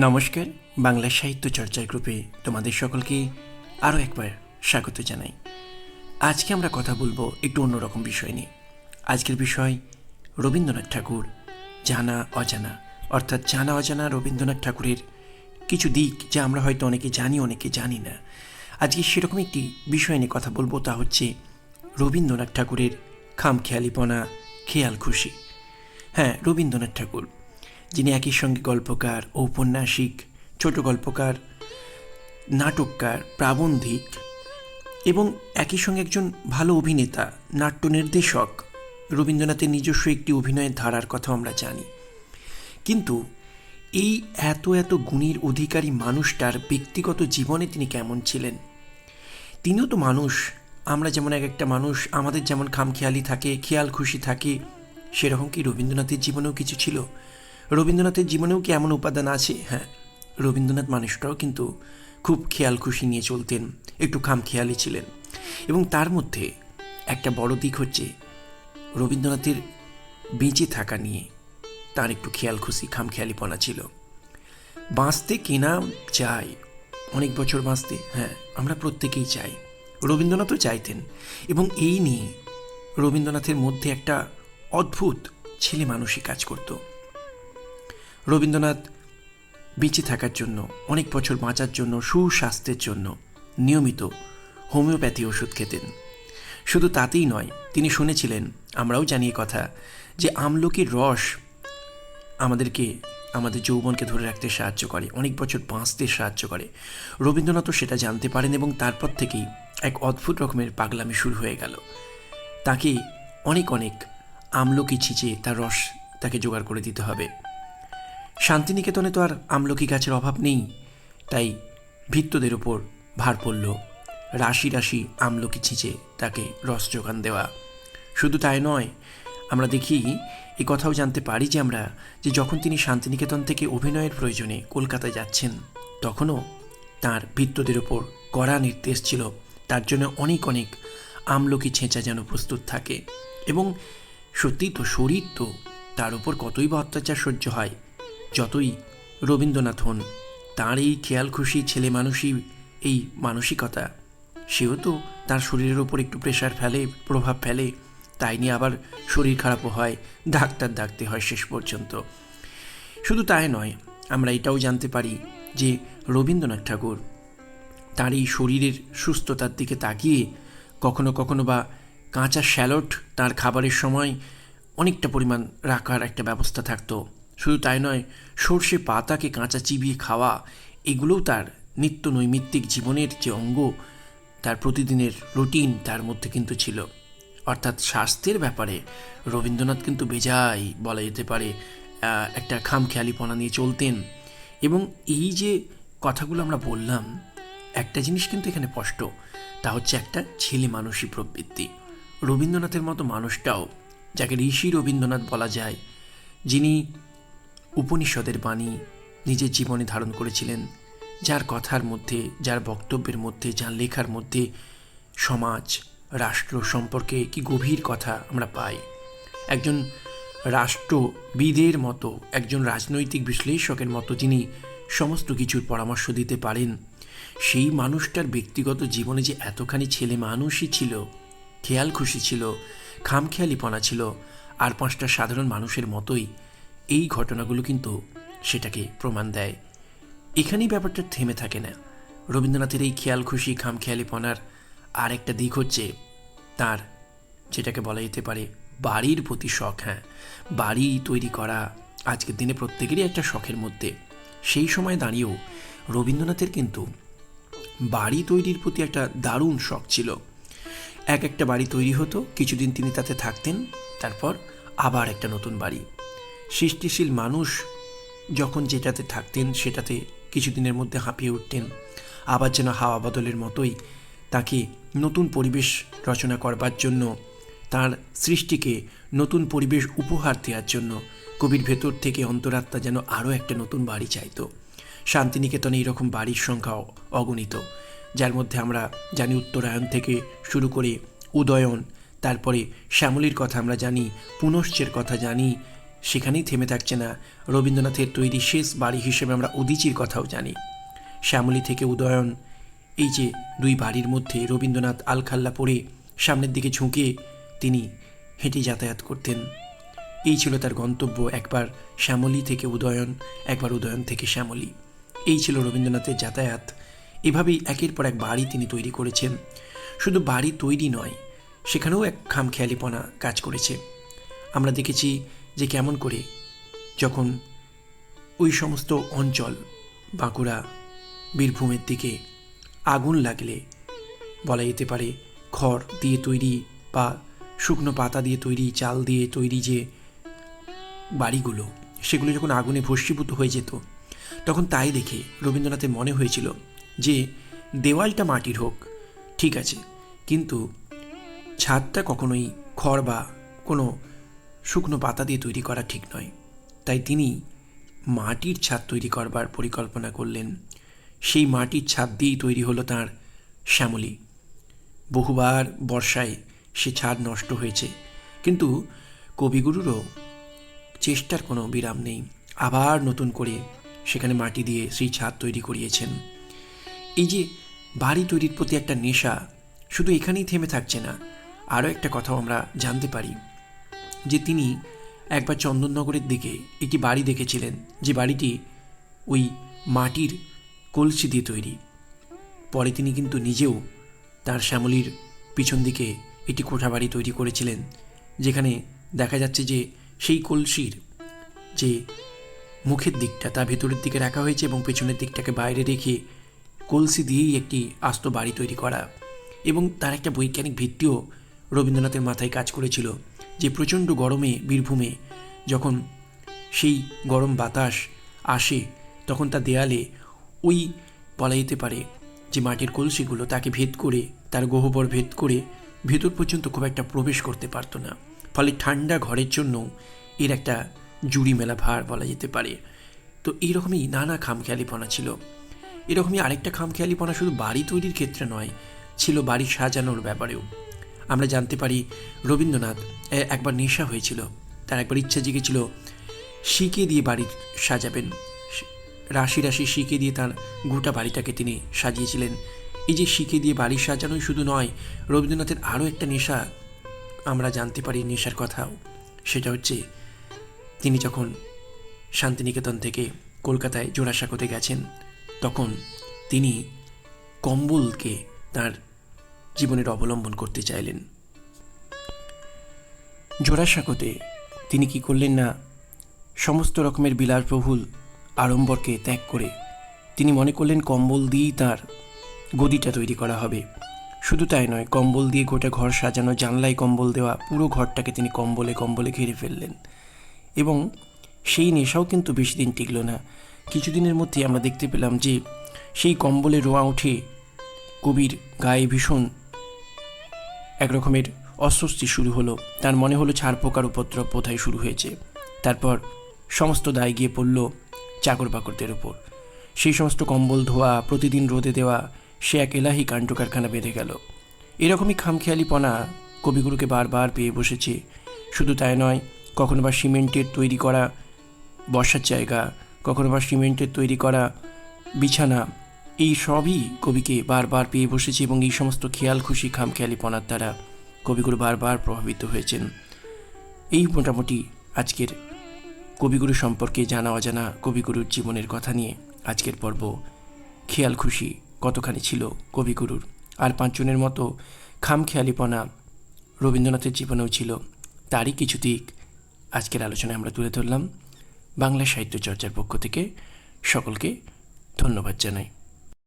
নমস্কার, বাংলা সাহিত্য চর্চার গ্রুপে তোমাদের সকলকে আরও একবার স্বাগত জানাই। আজকে আমরা কথা বলব একটু অন্যরকম বিষয় নিয়ে। আজকের বিষয় রবীন্দ্রনাথ ঠাকুর, জানা অজানা। অর্থাৎ জানা অজানা রবীন্দ্রনাথ ঠাকুরের কিছু দিক যা আমরা হয়তো অনেকে জানি অনেকে জানি না। আজকে সেরকম একটি বিষয় নিয়ে কথা বলব, তা হচ্ছে রবীন্দ্রনাথ ঠাকুরের খামখেয়ালিপনা, খেয়াল খুশি। হ্যাঁ রবীন্দ্রনাথ ঠাকুর। যিনি একই সঙ্গে গল্পকার, ঔপন্যাসিক, ছোট গল্পকার, নাটককার, প্রাবন্ধিক এবং একই সঙ্গে একজন ভালো অভিনেতা, নাট্য নির্দেশক, রবীন্দ্রনাথের নিজস্ব একটি অভিনয়ের ধারার কথা আমরা জানি। কিন্তু এই এত এত গুণীর অধিকারী মানুষটার ব্যক্তিগত জীবনে তিনি কেমন ছিলেন? তিনিও তো মানুষ। আমরা যেমন এক একটা মানুষ, আমাদের যেমন খামখেয়ালি থাকে খেয়াল খুশি থাকে, সেরকম কি রবীন্দ্রনাথের জীবনেও কিছু ছিল? রবীন্দ্রনাথের জীবনেও কি এমন উপাদান আছে? হ্যাঁ রবীন্দ্রনাথ মানুষটাও কিন্তু খুব খেয়াল খুশি নিয়ে চলতেন, একটু খামখেয়ালি ছিলেন। এবং তার মধ্যে একটা বড় দিক হচ্ছে রবীন্দ্রনাথের বেঁচে থাকা নিয়ে তার একটু খেয়াল খুশি, খামখেয়ালিপনা ছিল। বাঁচতে কেনা চাই, অনেক বছর বাঁচতে হ্যাঁ আমরা প্রত্যেকেই চাই। রবীন্দ্রনাথও চাইতেন এবং এই নিয়ে রবীন্দ্রনাথের মধ্যে একটা অদ্ভুত ছেলে মানুষই কাজ করতো। রবীন্দ্রনাথ বেঁচে থাকার জন্য, অনেক বছর বাঁচার জন্য, সুস্বাস্থ্যের জন্য নিয়মিত হোমিওপ্যাথি ওষুধ খেতেন। শুধু তাতেই নয়, তিনি শুনেছিলেন, আমরাও জানি এ কথা, যে আমলকির রস আমাদেরকে, আমাদের যৌবনকে ধরে রাখতে সাহায্য করে, অনেক বছর বাঁচতে সাহায্য করে। রবীন্দ্রনাথও সেটা জানতে পারেন এবং তারপর থেকেই এক অদ্ভুত রকমের পাগলামি শুরু হয়ে গেল। তাকে অনেক অনেক আমলকি ছিঁচে তার রস তাকে জোগাড় করে দিতে হবে। শান্তিনিকেতনে তো আর আমলকি গাছের অভাব নেই। তাই ভিত্তদের ওপর ভার পড়ল। রাশি রাশি আমলকি ছিঁচে তাকে রস যোগান দেওয়া। শুধু তাই নয়, আমরা দেখি এই কথাও জানতে পারি যে আমরা, যে যখন তিনি শান্তিনিকেতন থেকে অভিনয়ের প্রয়োজনে কলকাতায় যাচ্ছেন, তখনও তার ভিত্তদের ওপর কড়া নির্দেশ ছিল। তার জন্য অনেক অনেক আমলকি ছেঁচা যেন প্রস্তুত থাকে। এবং সত্যি তো শরীর তো তার উপর কতই বা অত্যাচার সহ্য হয়। যতই রবীন্দ্রনাথ হন, তার এই খেয়াল খুশি ছেলে মানুষই এই মানসিকতা। সেও তো তার শরীরের ওপর একটু প্রেশার ফেলে, প্রভাব ফেলে, তাই নিয়ে আবার শরীর খারাপও হয়, ডাক্তার ডাকতে হয় শেষ পর্যন্ত। শুধু তাই নয়, আমরা এটাও জানতে পারি যে রবীন্দ্রনাথ ঠাকুর তার এই শরীরের সুস্থতার দিকে তাকিয়ে কখনো কখনো বা কাঁচা স্যালড তার খাবারের সময় অনেকটা পরিমাণ রাখার একটা ব্যবস্থা থাকতো। শুধু তাই নয়, সর্ষে, পাতাকে কাঁচা চিবিয়ে খাওয়া, এগুলোও তার নিত্য নৈমিত্তিক জীবনের যে অঙ্গ, তার প্রতিদিনের রুটিন তার মধ্যে কিন্তু ছিল। অর্থাৎ স্বাস্থ্যের ব্যাপারে রবীন্দ্রনাথ কিন্তু বেজাই বলা যেতে পারে একটা খামখেয়ালিপনা নিয়ে চলতেন। এবং এই যে কথাগুলো আমরা বললাম, একটা জিনিস কিন্তু এখানে স্পষ্ট, তা হচ্ছে একটা ছেলে মানুষই প্রবৃত্তি। রবীন্দ্রনাথের মতো মানুষটাও, যাকে ঋষি রবীন্দ্রনাথ বলা যায়, যিনি উপনিষদের বাণী নিজের জীবনে ধারণ করেছিলেন, যার কথার মধ্যে, যার বক্তব্যের মধ্যে, যার লেখার মধ্যে সমাজ, রাষ্ট্র সম্পর্কে কি গভীর কথা আমরা পাই। একজন রাষ্ট্রবিদের মতো, একজন রাজনৈতিক বিশ্লেষকের মতো যিনি সমস্ত কিছুর পরামর্শ দিতে পারেন, সেই মানুষটার ব্যক্তিগত জীবনে যে এতখানি ছেলে মানুষই ছিল খেয়াল খুশি ছিল, খামখেয়ালিপনা ছিল, আর পাঁচটা সাধারণ মানুষের মতোই এই ঘটনাগুলো কিন্তু সেটাকে প্রমাণ দেয়। এখানেই ব্যাপারটা থেমে থাকে না। রবীন্দ্রনাথের এই খেয়াল খুশি, খামখেয়ালিপনার আর একটা দিক হচ্ছে তার, যেটাকে বলা যেতে পারে বাড়ির প্রতি শখ হ্যাঁ। বাড়ি তৈরি করা আজকের দিনে প্রত্যেকেরই একটা শখের মধ্যে। সেই সময় দাঁড়িয়েও রবীন্দ্রনাথের কিন্তু বাড়ি তৈরির প্রতি একটা দারুণ শখ ছিল। এক একটা বাড়ি তৈরি হতো, কিছুদিন তিনি তাতে থাকতেন, তারপর আবার একটা নতুন বাড়ি। সৃষ্টিশীল মানুষ যখন যেটাতে থাকতেন, সেটাতে কিছুদিনের মধ্যে হাঁপিয়ে উঠতেন। আবার যেন হাওয়া বদলের মতোই তাকে নতুন পরিবেশ রচনা করবার জন্য, তার সৃষ্টিকে নতুন পরিবেশ উপহার দেওয়ার জন্য কবির ভেতর থেকে অন্তরাত্মা যেন আরও একটা নতুন বাড়ি চাইত। শান্তিনিকেতনে এইরকম বাড়ির সংখ্যা অগণিত, যার মধ্যে আমরা জানি উত্তরায়ণ থেকে শুরু করে উদয়ন, তারপরে শ্যামলীর কথা আমরা জানি, পুনশ্চের কথা জানি সেখানেই থেমে থাকছে না। রবীন্দ্রনাথের তৈরি শেষ বাড়ি হিসেবে আমরা উদিচির কথাও জানি। শ্যামলী থেকে উদয়ন, এই যে দুই বাড়ির মধ্যে রবীন্দ্রনাথ আলখাল্লা পরে সামনের দিকে ঝুঁকে তিনি হেঁটে যাতায়াত করতেন। এই ছিল তার গন্তব্য একবার শ্যামলী থেকে উদয়ন, একবার উদয়ন থেকে শ্যামলী। এই ছিল রবীন্দ্রনাথের যাতায়াত। এভাবেই একের পর এক বাড়ি তিনি তৈরি করেছেন। শুধু বাড়ি তৈরি নয়, সেখানেও এক খামখেয়ালিপনা কাজ করেছে। আমরা দেখেছি যে কেমন করে যখন ওই সমস্ত অঞ্চল বাঁকুড়া বীরভূমের দিকে আগুন লাগলে, বলা যেতে পারে, খড় দিয়ে তৈরি বা শুকনো পাতা দিয়ে তৈরি, চাল দিয়ে তৈরি যে বাড়িগুলো, সেগুলো যখন আগুনে ভস্মীভূত হয়ে যেত, তখন তাই দেখে রবীন্দ্রনাথের মনে হয়েছিল যে, দেওয়ালটা মাটির হোক, ঠিক আছে, কিন্তু ছাদটা কখনোই খড় বা কোনো শুকনো পাতা দিয়ে তৈরি করা ঠিক নয়। তাই তিনি মাটির ছাদ তৈরি করবার পরিকল্পনা করলেন। সেই মাটির ছাদ দিয়েই তৈরি হলো তার শ্যামলী। বহুবার বর্ষায় সে ছাদ নষ্ট হয়েছে। কিন্তু কবিগুরুরও চেষ্টার কোনো বিরাম নেই। আবার নতুন করে সেখানে মাটি দিয়ে সেই ছাদ তৈরি করিয়েছেন। এই যে বাড়ি তৈরির প্রতি একটা নেশা, শুধু এখানেই থেমে থাকছে না। আরও একটা কথাও আমরা জানতে পারি। যে তিনি একবার চন্দননগরের দিকে একটি বাড়ি দেখেছিলেন, যে বাড়িটি ওই মাটির কলসি দিয়ে তৈরি। পরে তিনি কিন্তু নিজেও তার শ্যামলির পিছন দিকে একটি কোঠা বাড়ি তৈরি করেছিলেন, যেখানে দেখা যাচ্ছে যে সেই কলসির যে মুখের দিকটা, তা ভেতরের দিকে রাখা হয়েছে এবং পেছনের দিকটাকে বাইরে রেখে কলসি দিয়েই একটি আস্ত বাড়ি তৈরি করা। এবং তার একটা বৈজ্ঞানিক ভিত্তিও রবীন্দ্রনাথের মাথায় কাজ করেছিল। যে প্রচণ্ড গরমে, বীরভূমে, যখন সেই গরম বাতাস আসে, তখন তার দেয়ালে ওই বলা যেতে পারে যে মাটির কলসিগুলো, তাকে ভেদ করে, তার গহ্বর ভেদ করে, ভেতর পর্যন্ত খুব একটা প্রবেশ করতে পারতো না। ফলে ঠান্ডা ঘরের জন্য এর একটা জুড়ি মেলা ভার বলা যেতে পারে। তো এইরকমই নানা খামখেয়ালিপনা ছিল। এরকমই আরেকটা খামখেয়ালিপনা শুধু বাড়ি তৈরির ক্ষেত্রে নয়, ছিল বাড়ি সাজানোর ব্যাপারেও। আমরা জানতে পারি রবীন্দ্রনাথ একবার নেশা হয়েছিল। তার একবার ইচ্ছা জেগেছিল শিকে দিয়ে বাড়ি সাজাবেন। রাশি রাশি শিকে দিয়ে তার গোটা বাড়িটাকে তিনি সাজিয়েছিলেন। এই যে শিকে দিয়ে বাড়ি সাজানোই শুধু নয়, রবীন্দ্রনাথের আরও একটা নেশা আমরা জানতে পারি, নেশার কথাও। সেটা হচ্ছে, তিনি যখন শান্তিনিকেতন থেকে কলকাতায় জোড়াসাঁকোতে গেছেন, তখন তিনি কম্বলকে তার জীবনের অবলম্বন করতে চাইলেন। জোড়াসাঁকোতে তিনি কি করলেন না, সমস্ত রকমের বিলাসবহুল আড়ম্বরকে ত্যাগ করে তিনি মনে করলেন কম্বল দিয়েই তার গদিটা তৈরি করা হবে। শুধু তাই নয়, কম্বল দিয়ে গোটা ঘর সাজানো, জানলায় কম্বল দেওয়া, পুরো ঘরটাকে তিনি কম্বলে কম্বলে ঘিরে ফেললেন। এবং সেই নেশাও কিন্তু বেশি দিন টিকল না। কিছুদিনের মধ্যে আমরা দেখতে পেলাম যে সেই কম্বলে রোয়া উঠে কবির গায়ে ভীষণ এক রকমের অস্বস্তি শুরু হলো। তার মনে হলো ছাড় পোকার উপদ্রব বোধহয় শুরু হয়েছে। তারপর সমস্ত দায় গিয়ে পড়ল চাকর বাকরদের ওপর সেই সমস্ত কম্বল ধোয়া, প্রতিদিন রোদে দেওয়া, সে এক এলাহি কাণ্ড কারখানা বেঁধে গেল। এরকমই খামখেয়ালিপনা কবিগুরুকে বারবার পেয়ে বসেছে। শুধু তাই নয়, কখনো বা সিমেন্টের তৈরি করা বসার জায়গা, কখনো বা সিমেন্টের তৈরি করা বিছানা এই সবই কবিকে বারবার পেয়ে বসেছে এবং এই সমস্ত খেয়াল, খুশি খামখেয়ালিপনার দ্বারা কবিগুরু বারবার প্রভাবিত হয়েছেন। এই মোটামুটি আজকের কবিগুরু সম্পর্কে জানা, অজানা কবিগুরুর জীবনের কথা নিয়ে আজকের পর্ব। খেয়াল, খুশি কতখানি ছিল কবিগুরুর? আর পাঁচজনের মতো খামখেয়ালিপনা রবীন্দ্রনাথের জীবনেও ছিল, তারই কিছু দিক আজকের আলোচনায় আমরা তুলে ধরলাম। বাংলা সাহিত্য চর্চার পক্ষ থেকে সকলকে ধন্যবাদ জানাই।